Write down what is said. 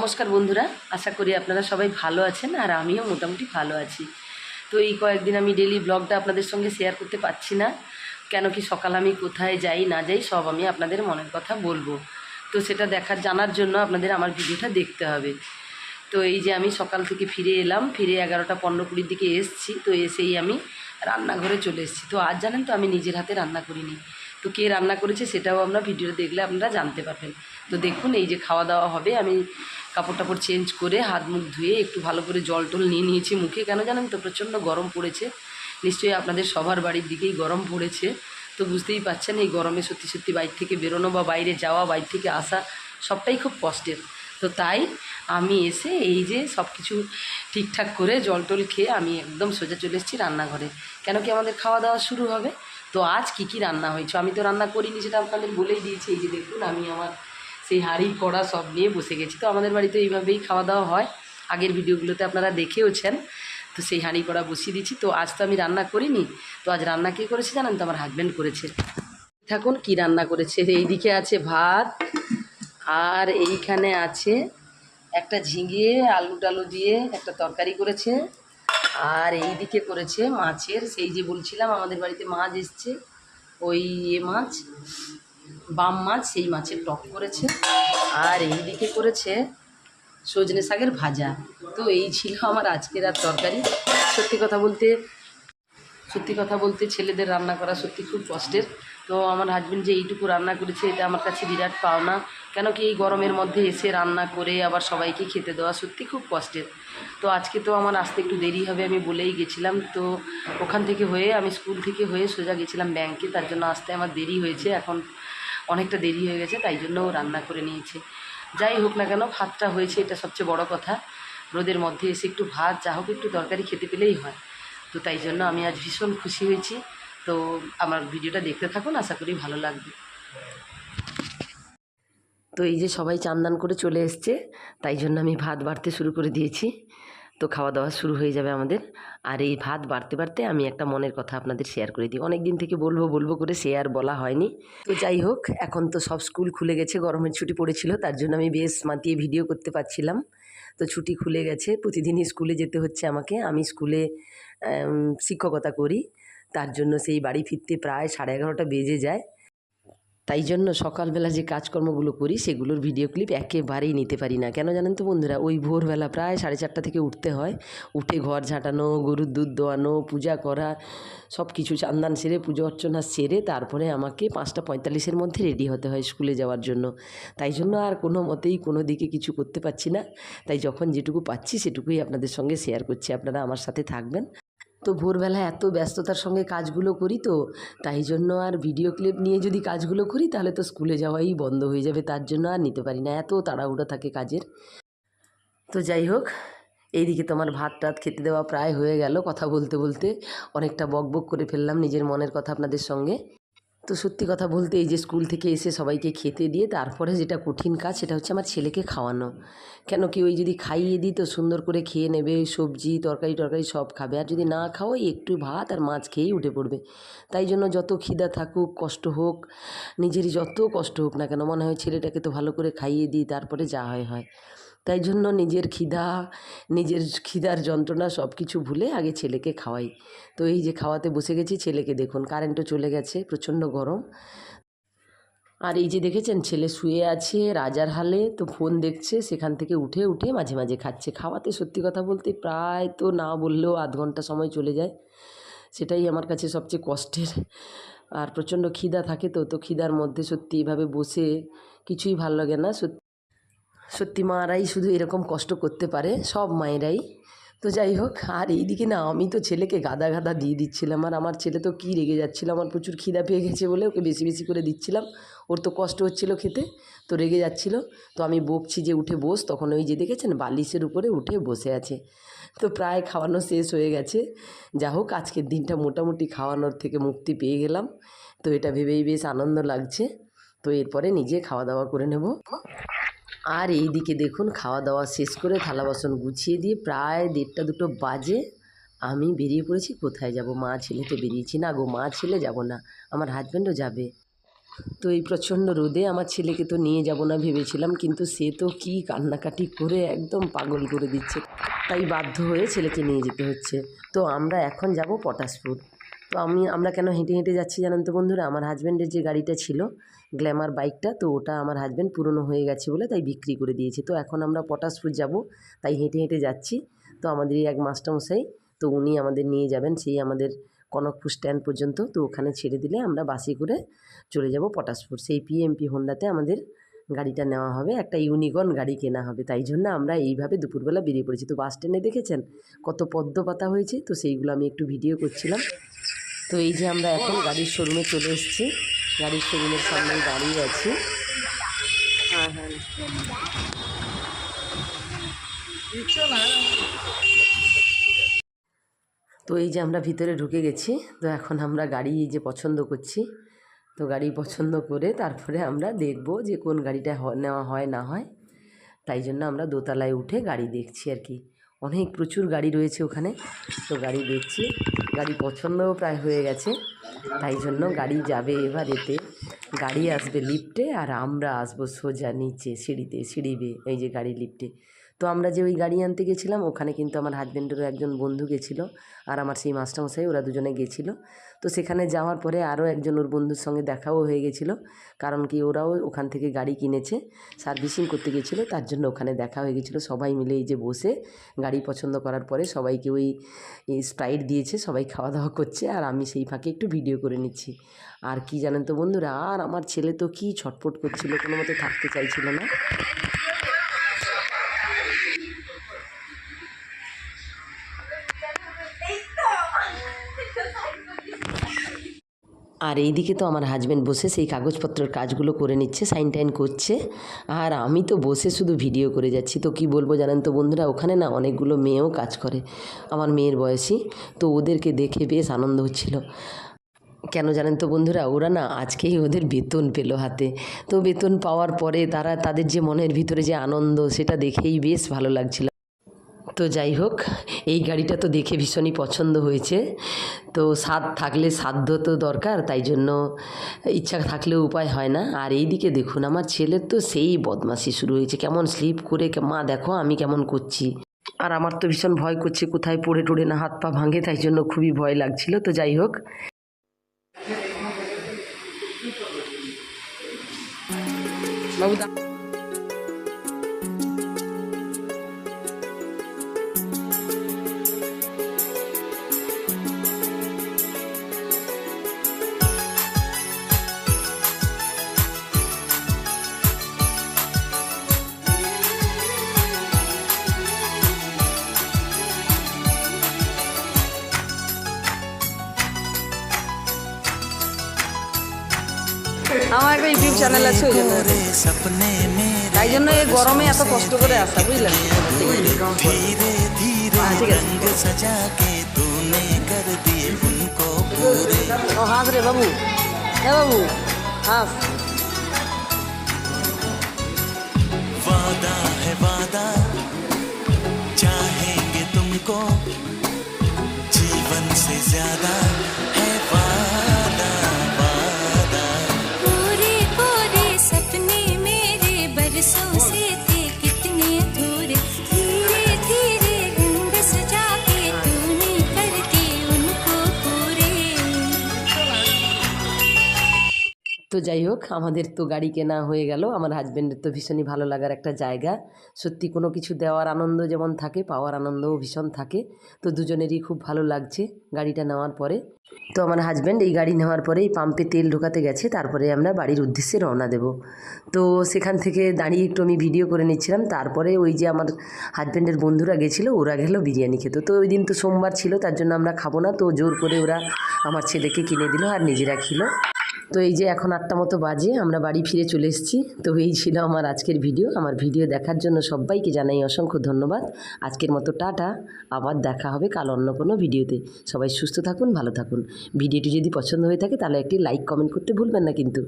নমস্কার বন্ধুরা, আশা করি আপনারা সবাই ভালো আছেন আর আমিও মোটামুটি ভালো আছি। তো এই কয়েকদিন আমি ডেলি ব্লগটা আপনাদের সঙ্গে শেয়ার করতে পারছি না, কেন কি সকাল আমি কোথায় যাই, না যাই, সব আমি আপনাদের মনের কথা বলব। তো সেটা দেখার জানার জন্য আপনাদের আমার ভিডিওটা দেখতে হবে। তো এই যে আমি সকাল থেকে ফিরে এলাম, ফিরে এগারোটা পনেরো কুড়ির দিকে এসছি, তো এসেই আমি রান্নাঘরে চলে এসেছি। তো আজ জানেন তো আমি নিজের হাতে রান্না করিনি। তো কে রান্না করেছে সেটাও আমরা ভিডিও দেখলে আপনারা জানতে পারবেন। তো দেখুন, এই যে খাওয়া দাওয়া হবে, আমি কাপড় টাপড় চেঞ্জ করে হাত মুখ ধুয়ে একটু ভালো করে জল টল নিয়ে নিয়েছি মুখে। কেন জানেন তো, প্রচণ্ড গরম পড়েছে। নিশ্চয়ই আপনাদের সবার বাড়ির দিকেই গরম পড়েছে। তো বুঝতেই পারছেন এই গরমে সত্যি সত্যি বাইর থেকে বেরোনো বা বাইরে যাওয়া, বাইর থেকে আসা সবটাই খুব কষ্টের। তো তাই আমি এসে এই যে সব কিছু ঠিকঠাক করে জল টল খেয়ে আমি একদম সোজা চলে এসেছি রান্নাঘরে। কেন কি আমাদের খাওয়া দাওয়া শুরু হবে? তো আজ কি কি রান্না হয়েছে? আমি তো রান্না করিনি, সেটা আপনাদের বলেই দিয়েছি। এই যে দেখুন, আমি আমার সেই হাঁড়ি, কড়া সব নিয়ে বসে গেছি। তো আমাদের বাড়িতে এইভাবেই খাওয়া দাওয়া হয়। আগের ভিডিওগুলোতে আপনারা দেখেওছেন। তো সেই হাঁড়ি, কড়া বসিয়ে দিচ্ছি তো আজ তো আমি রান্না করিনি। তো আজ রান্না কে করেছে জানেন তো? আমার হাজব্যান্ড করেছে। থাকুন কি রান্না করেছে। এইদিকে আছে ভাত, আর এইখানে আছে একটা ঝিঙে আলু টালু দিয়ে একটা তরকারি করেছে। আর এই দিকে করেছে মাছের, সেই যে বলছিলাম আমাদের বাড়িতে মাছ এসছে, ওই এ মাছ, বাম মাছ, সেই মাছের টক করেছে। আর এই দিকে করেছে সজনে শাকের ভাজা। তো এই ছিল আমার আজকের আর তরকারি। সত্যি কথা বলতে সত্যি কথা বলতে ছেলেদের রান্না করা সত্যি খুব কষ্টের। তো আমার হাজব্যান্ড যে এইটুকু রান্না করেছে, এটা আমার কাছে বিরাট পাওনা। কেন কি এই গরমের মধ্যে এসে রান্না করে আবার সবাইকে খেতে দেওয়া সত্যি খুব কষ্টের। তো আজকে তো আমার আসতে একটু দেরি হবে, আমি বলেই গেছিলাম। তো ওখান থেকে হয়ে, আমি স্কুল থেকে হয়ে সোজা গেছিলাম ব্যাংকে তার জন্য আসতে আমার দেরি হয়েছে, এখন অনেকটা দেরি হয়ে গেছে, তাই জন্য রান্না করে নিয়েছে। যাই হোক না কেন, ভাতটা হয়েছে, এটা সবচেয়ে বড় কথা। রোদের মধ্যে এসে একটু ভাত, যা হোক একটু তরকারি খেতে পেলেই হয়। তো তাই জন্য আমি আজ ভীষণ খুশি হয়েছি। তো আমার ভিডিওটা দেখতে থাকুন, আশা করি ভালো লাগবে। তো এই যে সবাই চান্দান করে চলে এসছে, তাই জন্য আমি ভাত বাড়তে শুরু করে দিয়েছি। তো খাওয়া দাওয়া শুরু হয়ে যাবে আমাদের। আর এই ভাত বাড়তে বাড়তে আমি একটা মনের কথা আপনাদের শেয়ার করে দিই। অনেক দিন থেকে বলব বলব করে শেয়ার বলা হয়নি। তো যাই হোক, এখন তো সব স্কুল খুলে গেছে, গরমের ছুটি পড়েছিল, তার জন্য আমি বেশ মাতিয়ে ভিডিও করতে পারছিলাম। তো ছুটি খুলে গেছে। প্রতিদিনই স্কুলে যেতে হচ্ছে আমাকে। আমি স্কুলে শিক্ষকতা করি। তার জন্য সেই বাড়ি ফিরতে প্রায় সাড়ে এগারোটা বেজে যায়। তাই জন্য সকালবেলা যে কাজকর্মগুলো করি, সেগুলোর ভিডিও ক্লিপ একেবারেই নিতে পারি না। কেন জানেন তো বন্ধুরা? ওই ভোরবেলা প্রায় সাড়ে চারটা থেকে উঠতে হয়। উঠে ঘর ঝাঁটানো, গরুর দুধ দোয়ানো, পূজা করা সব কিছু চান্দান সেরে, পুজো অর্চনা সেরে তারপরে আমাকে পাঁচটা পঁয়তাল্লিশের মধ্যে রেডি হতে হয় স্কুলে যাওয়ার জন্য। তাই জন্য আর কোনো মতেই কোনো দিকে কিছু করতে পারছি না। তাই যখন যেটুকু পাচ্ছি সেটুকুই আপনাদের সঙ্গে শেয়ার করছি। আপনারা আমার সাথে থাকবেন। তো ভোরবেলা এত ব্যস্ততার সঙ্গে কাজগুলো করি তো, তাই জন্য আর ভিডিও ক্লিপ নিয়ে যদি কাজগুলো করি, তাহলে তো স্কুলে যাওয়াই বন্ধ হয়ে যাবে, তার জন্য আর নিতে পারি না, এত তাড়াহুড়ো থাকে কাজের। তো যাই হোক, এইদিকে তোমার ভাত টাত খেতে দেওয়া প্রায় হয়ে গেল, কথা বলতে বলতে অনেকটা বকবক করে ফেললাম নিজের মনের কথা আপনাদের সঙ্গে। তো সত্যি কথা বলতে এই যে স্কুল থেকে এসে সবাইকে খেতে দিয়ে তারপরে যেটা কঠিন কাজ সেটা হচ্ছে আমার ছেলেকে খাওয়ানো। কেন কি ওই যদি খাইয়ে দিই তো সুন্দর করে খেয়ে নেবে, সবজি, তরকারি টরকারি সব খাবে। আর যদি না খাওয়াই একটু ভাত আর মাছ খেয়েই উঠে পড়বে। তাই জন্য যত খিদা থাকুক, কষ্ট হোক, নিজেরই যত কষ্ট হোক না কেন, মনে হয় ছেলেটাকে তো ভালো করে খাইয়ে দিই, তারপরে যা হয় হয়। তাই জন্য নিজের খিদা, নিজের খিদার যন্ত্রণা সব কিছু ভুলে আগে ছেলেকে খাওয়াই। তো এই যে খাওয়াতে বসে গেছি, ছেলেকে দেখুন, কারেন্টও চলে গেছে, প্রচণ্ড গরম। আর এই যে দেখেছেন, ছেলে শুয়ে আছে রাজার হালে, তো ফোন দেখছে, সেখান থেকে উঠে উঠে মাঝে মাঝে খাচ্ছে। খাওয়াতে সত্যি কথা বলতে প্রায় তো না বললেও আধ ঘণ্টা সময় চলে যায়। সেটাই আমার কাছে সবচেয়ে কষ্টের। আর প্রচণ্ড খিদা থাকে তো তো খিদার মধ্যে সত্যি এইভাবে বসে কিছুই ভালো লাগে না, সত্যি সত্যি মারাই শুধু এরকম কষ্ট করতে পারে, সব মায়েরাই। তো যাই হোক, আর এইদিকে না, আমি তো ছেলেকে গাদা গাদা দিয়ে দিচ্ছিলাম। আর আমার ছেলে তো কী রেগে যাচ্ছিল, আমার প্রচুর খিদা পেয়ে গেছে বলে ওকে বেশি বেশি করে দিচ্ছিলাম। ওর তো কষ্ট হচ্ছিল খেতে, তো রেগে যাচ্ছিল। তো আমি বকছি যে উঠে বস, তখন ওই যে দেখেছেন, বালিশের উপরে উঠে বসে আছে। তো প্রায় খাওয়ানো শেষ হয়ে গেছে। যা হোক, আজকের দিনটা মোটামুটি খাওয়ানোর থেকে মুক্তি পেয়ে গেলাম। তো এটা ভেবেই বেশ আনন্দ লাগছে। তো এরপরে নিজে খাওয়া দাওয়া করে নেব। আর এই দিকে দেখুন খাওয়া দাওয়া শেষ করে থালা বাসন গুছিয়ে দিয়ে প্রায় দেড়টা দুটো বাজে। আমি বেরিয়ে পড়েছি, কোথায় যাব? মা ছেলে তো বেরিয়েছি না গো, মা ছেলে যাব না, আমার হাজব্যান্ডও যাবে। তো এই প্রচণ্ড রোদে আমার ছেলেকে তো নিয়ে যাব না ভেবেছিলাম, কিন্তু সে তো কি কান্নাকাটি করে একদম পাগল করে দিচ্ছে। তাই বাধ্য হয়ে ছেলেকে নিয়ে যেতে হচ্ছে। তো আমরা এখন যাব পটাশপুর। তো আমি, আমরা কেন হেঁটে হেঁটে যাচ্ছি জানেন তো বন্ধুরা? আমার হাজব্যান্ডের যে গাড়িটা ছিল গ্ল্যামার বাইকটা তো ওটা আমার হাজব্যান্ড পুরনো হয়ে গেছে বলে তাই বিক্রি করে দিয়েছে। তো এখন আমরা পটাশপুর যাব, তাই হেঁটে হেঁটে যাচ্ছি। তো আমাদের এক মাস্টারমশাই, তো উনি আমাদের নিয়ে যাবেন, সেই আমাদের কনকপুর স্ট্যান্ড পর্যন্ত। তো ওখানে ছেড়ে দিলে আমরা বাসে করে চলে যাব পটাশপুর। সেই পিএমপি হোন্ডাতে আমাদের গাড়িটা নেওয়া হবে, একটা ইউনিকর্ন গাড়ি কেনা হবে। তাই জন্য আমরা এইভাবে দুপুরবেলা বেরিয়ে পড়েছি। তো বাস স্ট্যান্ডে দেখেছেন? কত পদ্ম পাতা হয়েছে, তো সেইগুলো আমি একটু ভিডিও করছিলাম। তো এই যে আমরা এখন গাড়ির শোরুমে চলে এসেছি। গাড়ির শোরুমের সামনে দাঁড়িয়ে আছি। হ্যাঁ হ্যাঁ। তো এই যে আমরা ভিতরে ঢুকে গেছি তো এখন আমরা গাড়ি এই যে পছন্দ করছি তো গাড়ি পছন্দ করে তারপরে আমরা দেখব যে কোন গাড়িটা নেওয়া হয় না হয়। তাই জন্য আমরা দোতলায় উঠে গাড়ি দেখছি আর কি। অনেক প্রচুর গাড়ি রয়েছে ওখানে। তো গাড়ি দেখছি, গাড়ি পছন্দও প্রায় হয়ে গেছে, তাই জন্য গাড়ি যাবে এবার এতে। গাড়ি আসবে লিফটে আর আমরা আসব সোজা নিচে, সিঁড়িতে, সিঁড়ি বেয়ে, এই যে গাড়ি লিফটে। তো আমরা যে ওই গাড়ি আনতে গেছিলাম, ওখানে কিন্তু আমার হাজব্যান্ডেরও একজন বন্ধু গেছিল আর আমার সেই মাস্টারমশাই, ওরা দুজনে গেছিল। তো সেখানে যাওয়ার পরে আরও একজন ওর বন্ধুর সঙ্গে দেখাও হয়ে গেছিল, কারণ কি ওরাও ওখান থেকে গাড়ি কিনেছে সার্ভিসিং করতে গেছিল, তার জন্য ওখানে দেখা হয়ে গেছিল। সবাই মিলে এই যে বসে গাড়ি পছন্দ করার পরে সবাইকে ওই স্প্রাইট দিয়েছে, সবাই খাওয়া দাওয়া করছে আর আমি সেই ফাঁকে একটু ভিডিও করে নিচ্ছি। আর কি জানেন তো বন্ধুরা, আর আমার ছেলে তো কি ছটফট করছিল, কোনো মতো থাকতে চাইছিল না। আর এইদিকে তো আমার হাজব্যান্ড বসে সেই কাগজপত্রের কাজগুলো করে নিচ্ছে সাইন টাইন করছে। আর আমি তো বসে শুধু ভিডিও করে যাচ্ছি। তো কি বলব জানেন তো বন্ধুরা, ওখানে না অনেকগুলো মেয়েও কাজ করে, আমার মেয়ের বয়সী। তো ওদেরকে দেখে বেশ আনন্দ হচ্ছিল। কেন জানেন তো বন্ধুরা, ওরা না আজকেই ওদের বেতন পেল হাতে। তো বেতন পাওয়ার পরে তারা তাদের যে মনের ভিতরে যে আনন্দ, সেটা দেখেই বেশ ভালো লাগছিল। তো যাই হোক, এই গাড়িটা তো দেখে ভীষণই পছন্দ হয়েছে। তো স্বাদ থাকলে সাধ্য তো দরকার, তাই জন্য ইচ্ছা থাকলেও উপায় হয় না। আর এই দিকে দেখুন, আমার ছেলের তো সেই বদমাশি শুরু হয়েছে। কেমন স্লিপ করে মা, দেখো আমি কেমন করছি। আর আমার তো ভীষণ ভয় করছে, কোথায় পড়ে টড়ে না, হাত পা ভাঙে, তাই জন্য খুবই ভয় লাগছিল। তো যাই হোক। বাবু আমার একটা ইউটিউব চ্যানেল আছে ওই জন্য তাই জন্য এই গরমে এত কষ্ট করে আসা বুঝলেন धीरे धीरे हाँ, ठीक है। रंग सजा के तूने कर दिए उनको पूरे ও হাস রে বাবু হ্যাঁ বাবু হাস वादा है वादा चाहेंगे तुमको जीवन से ज्यादा যাই হোক, আমাদের তো গাড়ি কেনা হয়ে গেল। আমার হাজব্যান্ডের তো ভীষণই ভালো লাগার একটা জায়গা। সত্যি কোনো কিছু দেওয়ার আনন্দ যেমন থাকে, পাওয়ার আনন্দও ভীষণ থাকে। তো দুজনেরই খুব ভালো লাগছে গাড়িটা নেওয়ার পরে। তো আমার হাজব্যান্ড এই গাড়ি নেওয়ার পরে এই পাম্পে তেল ঢোকাতে গেছে, তারপরে আমরা বাড়ির উদ্দেশ্যে রওনা দেব। তো সেখান থেকে দাঁড়িয়ে একটু আমি ভিডিও করে নিচ্ছিলাম, তারপরে ওই যে আমার হাজব্যান্ডের বন্ধুরা গেছিল, ওরা গেলো বিরিয়ানি খেতে। তো ওই দিন তো সোমবার ছিল, তার জন্য আমরা খাব না, তো জোর করে ওরা আমার ছেলেকে কিনে দিল আর নিজেরা খেলো। তো এই যে এখন আটটা মতো বাজে, আমরা বাড়ি ফিরে চলে এসেছি। তো এই ছিল আমার আজকের ভিডিও। আমার ভিডিও দেখার জন্য সবাইকে জানাই অসংখ্য ধন্যবাদ। আজকের মতো টাটা। আবার দেখা হবে কাল অন্য কোনো ভিডিওতে। সবাই সুস্থ থাকুন, ভালো থাকুন। ভিডিওটি যদি পছন্দ হয়ে থাকে, তাহলে একটি লাইক, কমেন্ট করতে ভুলবেন না কিন্তু।